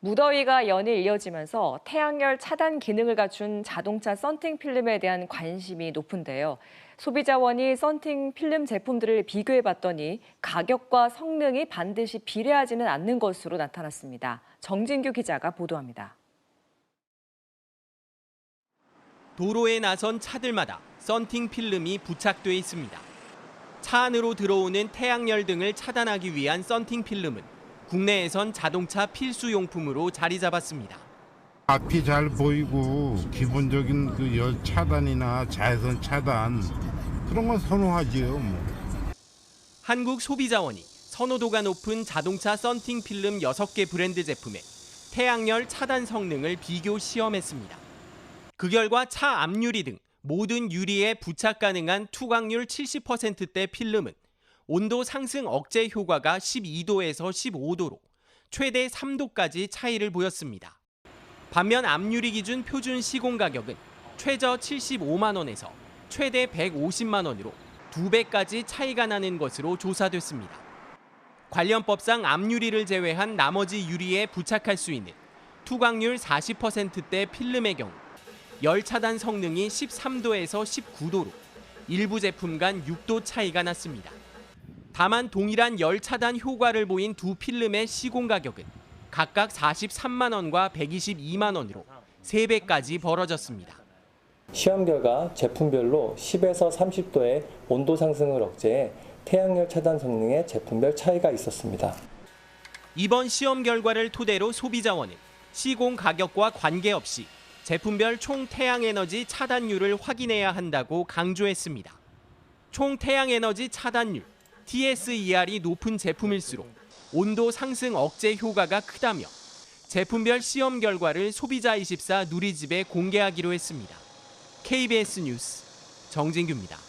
무더위가 연일 이어지면서 태양열 차단 기능을 갖춘 자동차 썬팅 필름에 대한 관심이 높은데요. 소비자원이 썬팅 필름 제품들을 비교해 봤더니 가격과 성능이 반드시 비례하지는 않는 것으로 나타났습니다. 정진규 기자가 보도합니다. 도로에 나선 차들마다 썬팅 필름이 부착돼 있습니다. 차 안으로 들어오는 태양열 등을 차단하기 위한 썬팅 필름은 국내에선 자동차 필수 용품으로 자리 잡았습니다. 앞이 잘 보이고 기본적인 그 열 차단이나 자외선 차단 그런 건 선호하지요. 뭐. 한국 소비자원이 선호도가 높은 자동차 썬팅 필름 6개 브랜드 제품의 태양열 차단 성능을 비교 시험했습니다. 그 결과 차 앞유리 등 모든 유리에 부착 가능한 투광률 70%대 필름은 온도 상승 억제 효과가 12도에서 15도로 최대 3도까지 차이를 보였습니다. 반면 앞유리 기준 표준 시공 가격은 최저 75만 원에서 최대 150만 원으로 두 배까지 차이가 나는 것으로 조사됐습니다. 관련법상 앞유리를 제외한 나머지 유리에 부착할 수 있는 투광률 40%대 필름의 경우 열 차단 성능이 13도에서 19도로 일부 제품 간 6도 차이가 났습니다. 다만 동일한 열 차단 효과를 보인 두 필름의 시공 가격은 각각 43만 원과 122만 원으로 3배까지 벌어졌습니다. 시험 결과 제품별로 10에서 30도의 온도 상승을 억제해 태양열 차단 성능의 제품별 차이가 있었습니다. 이번 시험 결과를 토대로 소비자원은 시공 가격과 관계없이 제품별 총 태양 에너지 차단율을 확인해야 한다고 강조했습니다. 총 태양 에너지 차단율 TSER이 높은 제품일수록 온도 상승 억제 효과가 크다며 제품별 시험 결과를 소비자24 누리집에 공개하기로 했습니다. KBS 뉴스 정진규입니다.